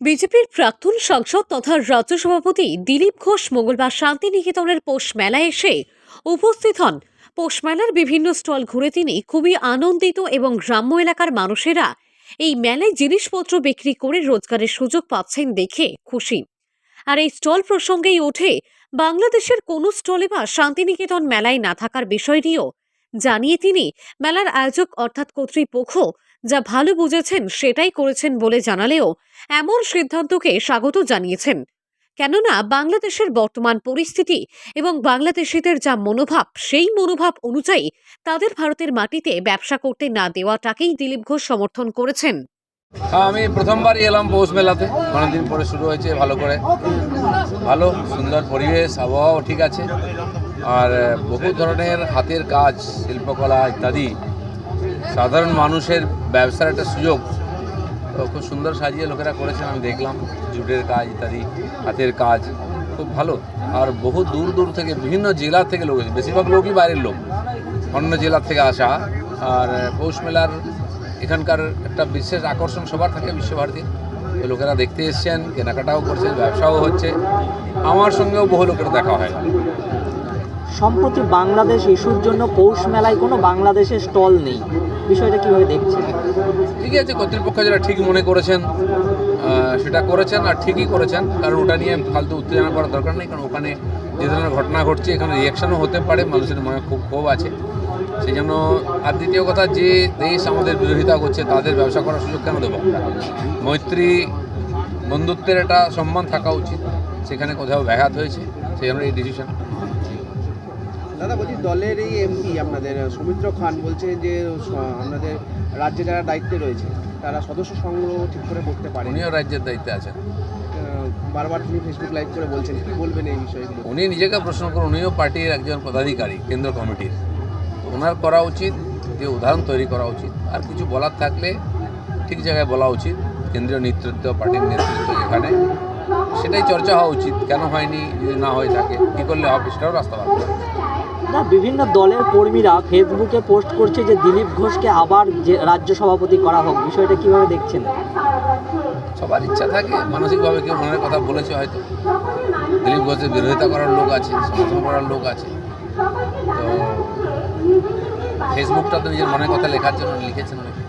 বিজেপির প্রাক্তন সাংসদ তথা রাজ্য সভাপতি দিলীপ ঘোষ মঙ্গলবার শান্তিনিকেতনের পৌষ মেলায় এসে উপস্থিত হন। পৌষ মেলার বিভিন্ন স্টল ঘুরে তিনি খুবই আনন্দিত এবং গ্রাম্য এলাকার মানুষেরা এই মেলায় জিনিসপত্র বিক্রি করে রোজগারের সুযোগ পাচ্ছেন দেখে খুশি। আর এই স্টল প্রসঙ্গেই ওঠে, বাংলাদেশের কোনো স্টলে বা শান্তিনিকেতন মেলায় না থাকার বিষয়টিও জানিয়ে তিনি মেলার আয়োজক অর্থাৎ কর্তৃপক্ষ যা ভালো বুঝেছেন সেটাই করেছেন বলে জানালেও এমন সিদ্ধান্তকে স্বাগত জানিয়েছেন। কেননা বাংলাদেশের বর্তমান পরিস্থিতি এবং বাংলাদেশিদের যা মনোভাব, সেই মনোভাব অনুযায়ী তাদের ভারতের মাটিতে ব্যবসা করতে না দেওয়াটাকেই দিলীপ ঘোষ সমর্থন করেছেন। আমি প্রথমবারই এলাম পৌষ মেলাতে। অনেকদিন পরে শুরু হয়েছে ভালো করে। ভালো, সুন্দর পরিবেশ, আবহাওয়াও ঠিক আছে। আর বহু ধরনের হাতের কাজ, শিল্পকলা ইত্যাদি সাধারণ মানুষের ব্যবসার একটা সুযোগ। খুব সুন্দর সাজিয়ে লোকেরা করেছেন, আমি দেখলাম। জুটের কাজ ইত্যাদি, হাতের কাজ, খুব ভালো। আর বহু দূর দূর থেকে, বিভিন্ন জেলা থেকে লোক এসেছে। বেশিরভাগ লোকই বাইরের লোক। অন্য জেলার থেকে আসা। আর পৌষ মেলার এখানকার একটা বিশেষ আকর্ষণ সবার থাকে বিশ্বভারতী তো লোকেরা দেখতে এসছেন, কেনাকাটাও করছেন, ব্যবসাও হচ্ছে। আমার সঙ্গেও বহু লোকের দেখা হয়। সম্প্রতি বাংলাদেশ ইস্যুর জন্য পৌষ মেলায় কোনো বাংলাদেশের স্টল নেই। বিষয়টা কীভাবে দেখছেন? ঠিক আছে, কর্তৃপক্ষ যেটা ঠিক মনে করেছেন সেটা করেছেন আর ঠিকই করেছেন। কারণ ওটা নিয়ে ফালতু উত্তেজনা করার দরকার নেই, কারণ ওখানে যে ধরনের ঘটনা ঘটছে, এখানে রিয়াকশানও হতে পারে, মানুষের মনে খুব ক্ষোভ আছে। সেই জন্য আর দ্বিতীয় কথা, যে দেশ আমাদের বিরোধিতা করছে, তাদের ব্যবসা করার সুযোগ কেন দেবো? মৈত্রী বন্ধুত্বের একটা সম্মান থাকা উচিত, সেখানে কোথাও ব্যাঘাত হয়েছে, সেই জন্য এই ডিসিশন দাদা বলছি দলের এই এমপি আপনাদের সৌমিত্র খান বলছে যে আপনাদের রাজ্যে যারা দায়িত্বে রয়েছে তারা সদস্য সংগ্রহ ঠিক করে করতে পারে উনিও রাজ্যের দায়িত্বে আছেন। বারবার তিনি ফেসবুক লাইভ করে বলছেন কি বলবেন এই বিষয়গুলো? উনি নিজেকে প্রশ্ন করুন উনিও পার্টির একজন পদাধিকারী কেন্দ্র কমিটির। ওনার করা উচিত যে উদাহরণ তৈরি করা উচিত। আর কিছু বলার থাকলে ঠিক জায়গায় বলা উচিত কেন্দ্রীয় নেতৃত্ব পার্টির নেতৃত্ব এখানে। সেটাই চর্চা হওয়া উচিত কেন হয়নি যদি না হয়ে থাকে কী করলে হবে সেটাও রাস্তা বার। না, বিভিন্ন দলের কর্মীরা ফেসবুকে পোস্ট করছে যে দিলীপ ঘোষকে আবার যে রাজ্য সভাপতি করা হোক। বিষয়টা কীভাবে দেখছেন? সবার ইচ্ছা থাকে, মানসিকভাবে কেউ মনের কথা বলেছে হয়তো। দিলীপ ঘোষের বিরোধিতা করার লোক আছে, সমর্থন করার লোক আছে। তো ফেসবুকটা তো নিজের মনের কথা লেখার জন্য লিখেছেন অনেকে।